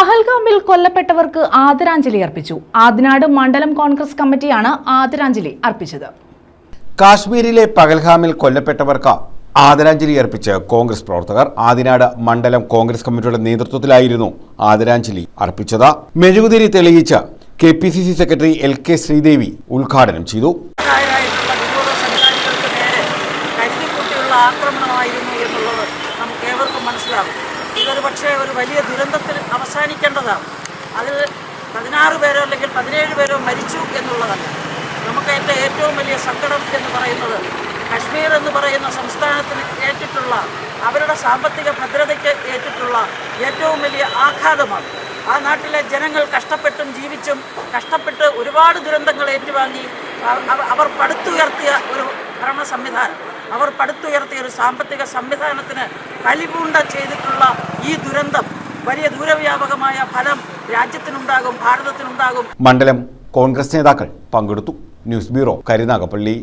പഹൽഗാമിൽ കൊല്ലപ്പെട്ടവർക്ക് ആദരാഞ്ജലി അർപ്പിച്ചു. ആദിനാട് മണ്ഡലം കോൺഗ്രസ് കമ്മിറ്റിയാണ് ആദരാഞ്ജലി അർപ്പിച്ചത്. കാശ്മീരിലെ പഹൽഗാമിൽ കൊല്ലപ്പെട്ടവർക്ക് ആദരാഞ്ജലി അർപ്പിച്ച് കോൺഗ്രസ് പ്രവർത്തകർ ആദിനാട് മണ്ഡലം കോൺഗ്രസ് കമ്മിറ്റിയുടെ നേതൃത്വത്തിലായിരുന്നു ആദരാഞ്ജലി അർപ്പിച്ചത്. മെഴുകുതിരി തെളിയിച്ച് K P C C secretary L K Sreedevi ഉദ്ഘാടനം ചെയ്തു. ആക്രമണമായിരുന്നു എന്നുള്ളത് നമുക്ക് ഏവർക്കും മനസ്സിലാവും ഇതൊരു പക്ഷേ ഒരു വലിയ ദുരന്തത്തിൽ അവസാനിക്കേണ്ടതാണ്. അത് പതിനാറ് പേരോ അല്ലെങ്കിൽ പതിനേഴ് പേരോ മരിച്ചു എന്നുള്ളതല്ല. നമുക്ക് എന്റെ ഏറ്റവും വലിയ സങ്കടം എന്ന് പറയുന്നത് കശ്മീർ എന്ന് പറയുന്ന സംസ്ഥാനത്തിന് ഏറ്റിട്ടുള്ള അവരുടെ സാമ്പത്തിക ഭദ്രതയ്ക്ക് ഏറ്റിട്ടുള്ള ഏറ്റവും വലിയ ആഘാതമാണ്. ആ നാട്ടിലെ ജനങ്ങൾ കഷ്ടപ്പെട്ടും ജീവിച്ചും കഷ്ടപ്പെട്ട് ഒരുപാട് ദുരന്തങ്ങൾ ഏറ്റുവാങ്ങി അവ- അവ- അവർ പടുത്തുയർത്തിയ ഒരു ഭരണ സംവിധാനം. അവർ പടുത്തുയർത്തിയ ഒരു സാമ്പത്തിക സംവിധാനത്തിന് കലിപൂണ്ട ചെയ്തിട്ടുള്ള ഈ ദുരന്തം വലിയ ദൂരവ്യാപകമായ ഫലം രാജ്യത്തിനുണ്ടാകും ഭാരതത്തിനുണ്ടാകും. മണ്ഡലം കോൺഗ്രസ് നേതാക്കൾ പങ്കെടുത്തു. News bureau Karunagappally.